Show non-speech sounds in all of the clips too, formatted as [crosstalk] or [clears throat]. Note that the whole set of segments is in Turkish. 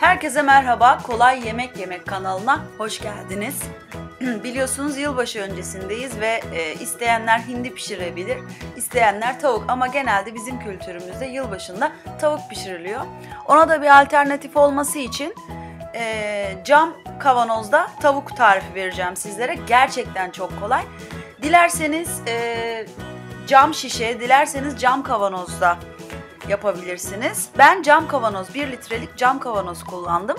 Herkese merhaba. Kolay Yemek Yemek kanalına hoş geldiniz. [clears throat] Biliyorsunuz yılbaşı öncesindeyiz ve e, isteyenler hindi pişirebilir, isteyenler tavuk ama genelde bizim kültürümüzde yılbaşında tavuk pişiriliyor. Ona da bir alternatif olması için e, cam kavanozda tavuk tarifi vereceğim sizlere. Gerçekten çok kolay. Dilerseniz e, cam şişe, dilerseniz cam kavanozda yapabilirsiniz. Ben cam kavanoz, 1 litrelik cam kavanoz kullandım.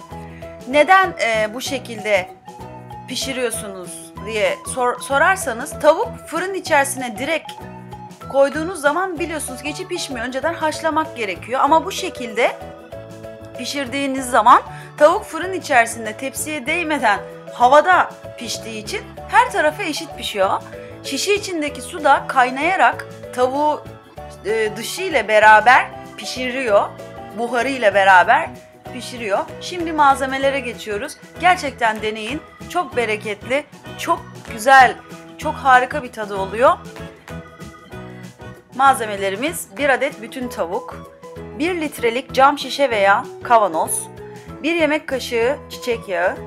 Neden e, bu şekilde pişiriyorsunuz diye sor, sorarsanız tavuk fırın içerisine direkt koyduğunuz zaman biliyorsunuz ki pişmiyor. Önceden haşlamak gerekiyor ama bu şekilde pişirdiğiniz zaman tavuk fırın içerisinde tepsiye değmeden havada piştiği için her tarafa eşit pişiyor. Şişe içindeki su da kaynayarak tavuğu e, dışı ile beraber pişiriyor. Buharı ile beraber pişiriyor. Şimdi malzemelere geçiyoruz. Gerçekten deneyin. Çok bereketli, çok güzel, çok harika bir tadı oluyor. Malzemelerimiz 1 adet bütün tavuk, 1 litrelik cam şişe veya kavanoz, 1 yemek kaşığı çiçek yağı,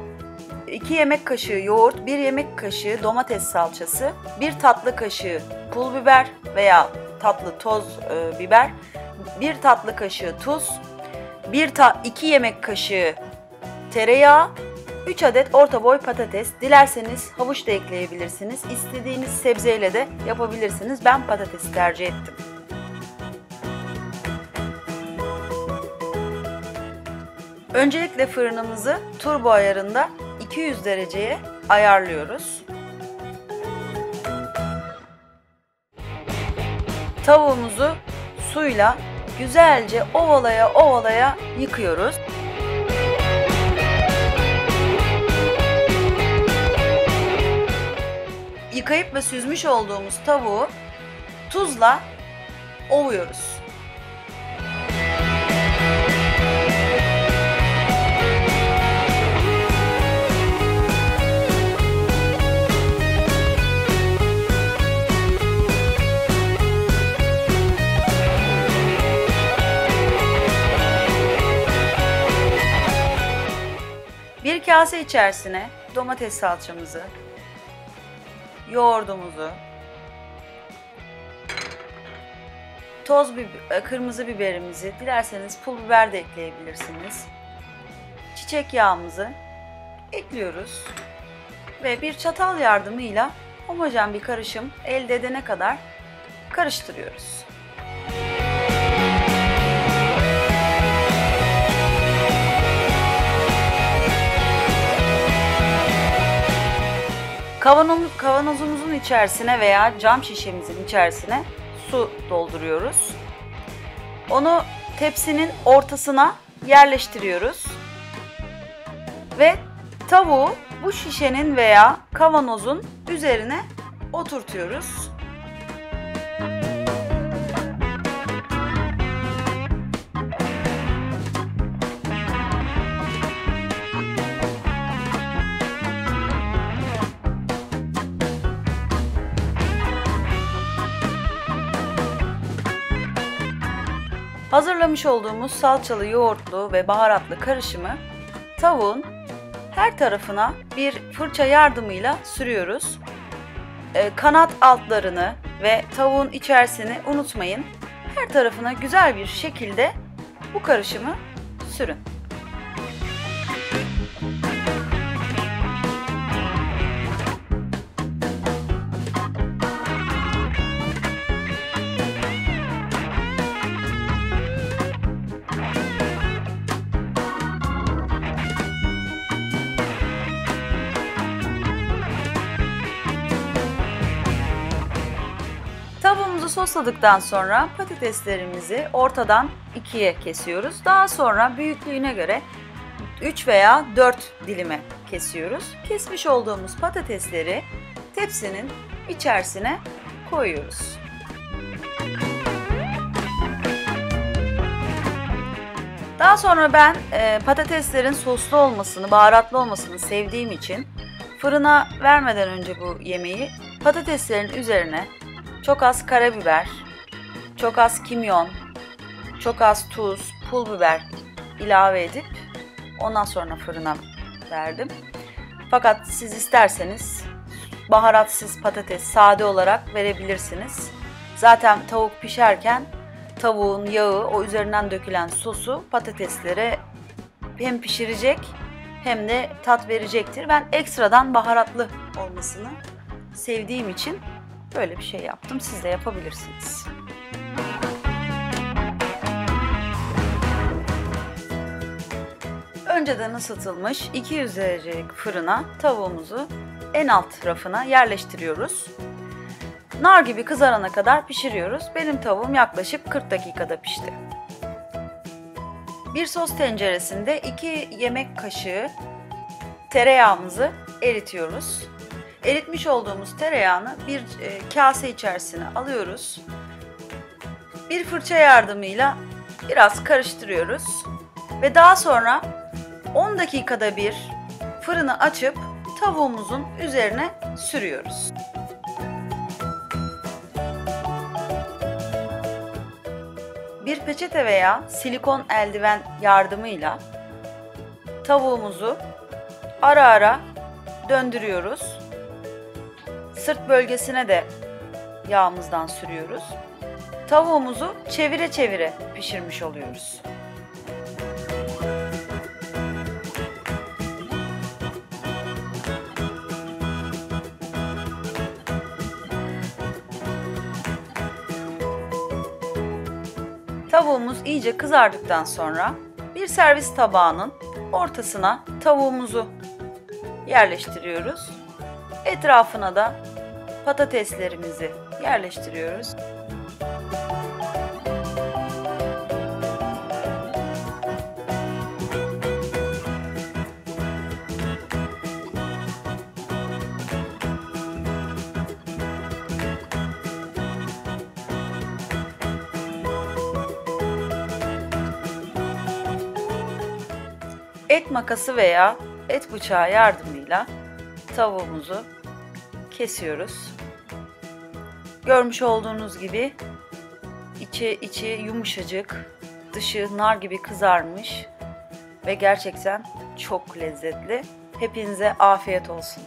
2 yemek kaşığı yoğurt, 1 yemek kaşığı domates salçası, 1 tatlı kaşığı pul biber veya tatlı toz e, biber, 1 tatlı kaşığı tuz, 1 ta 2 yemek kaşığı tereyağı, 3 adet orta boy patates. Dilerseniz havuç da ekleyebilirsiniz. İstediğiniz sebzeyle de yapabilirsiniz. Ben patatesi tercih ettim. Öncelikle fırınımızı turbo ayarında 200 dereceye ayarlıyoruz. Tavuğumuzu suyla güzelce ovalaya ovalaya yıkıyoruz. Yıkayıp ve süzmüş olduğumuz tavuğu tuzla ovuyoruz. Kase içerisine domates salçamızı, yoğurdumuzu, toz biber, kırmızı biberimizi, dilerseniz pul biber de ekleyebilirsiniz. Çiçek yağımızı ekliyoruz ve bir çatal yardımıyla homojen bir karışım elde edene kadar karıştırıyoruz. Kavanoz, kavanozumuzun içerisine veya cam şişemizin içerisine su dolduruyoruz. Onu tepsinin ortasına yerleştiriyoruz. Ve tavuğu bu şişenin veya kavanozun üzerine oturtuyoruz. Hazırlamış olduğumuz salçalı, yoğurtlu ve baharatlı karışımı tavuğun her tarafına bir fırça yardımıyla sürüyoruz. Ee, kanat altlarını ve tavuğun içerisini unutmayın. Her tarafına güzel bir şekilde bu karışımı sürün. Sosladıktan sonra patateslerimizi ortadan ikiye kesiyoruz. Daha sonra büyüklüğüne göre 3 veya 4 dilime kesiyoruz. Kesmiş olduğumuz patatesleri tepsinin içerisine koyuyoruz. Daha sonra ben e, patateslerin soslu olmasını, baharatlı olmasını sevdiğim için fırına vermeden önce bu yemeği patateslerin üzerine çok az karabiber, çok az kimyon, çok az tuz, pul biber ilave edip Ondan sonra fırına verdim. Fakat siz isterseniz baharatsız patates sade olarak verebilirsiniz. Zaten tavuk pişerken tavuğun yağı, o üzerinden dökülen sosu patateslere hem pişirecek hem de tat verecektir. Ben ekstradan baharatlı olmasını sevdiğim için böyle bir şey yaptım. Siz de yapabilirsiniz. Önceden ısıtılmış 200 derecelik fırına tavuğumuzu en alt rafına yerleştiriyoruz. Nar gibi kızarana kadar pişiriyoruz. Benim tavuğum yaklaşık 40 dakikada pişti. Bir sos tenceresinde 2 yemek kaşığı tereyağımızı eritiyoruz. Eritmiş olduğumuz tereyağını bir e, kase içerisine alıyoruz. Bir fırça yardımıyla biraz karıştırıyoruz ve daha sonra 10 dakikada bir fırını açıp tavuğumuzun üzerine sürüyoruz. Bir peçete veya silikon eldiven yardımıyla tavuğumuzu ara ara döndürüyoruz. Sırt bölgesine de yağımızdan sürüyoruz. Tavuğumuzu çevire çevire pişirmiş oluyoruz. Tavuğumuz iyice kızardıktan sonra bir servis tabağının ortasına tavuğumuzu yerleştiriyoruz. Etrafına da patateslerimizi yerleştiriyoruz. Et makası veya et bıçağı yardımıyla tavuğumuzu kesiyoruz. Görmüş olduğunuz gibi içi içi yumuşacık, dışı nar gibi kızarmış ve gerçekten çok lezzetli. Hepinize afiyet olsun.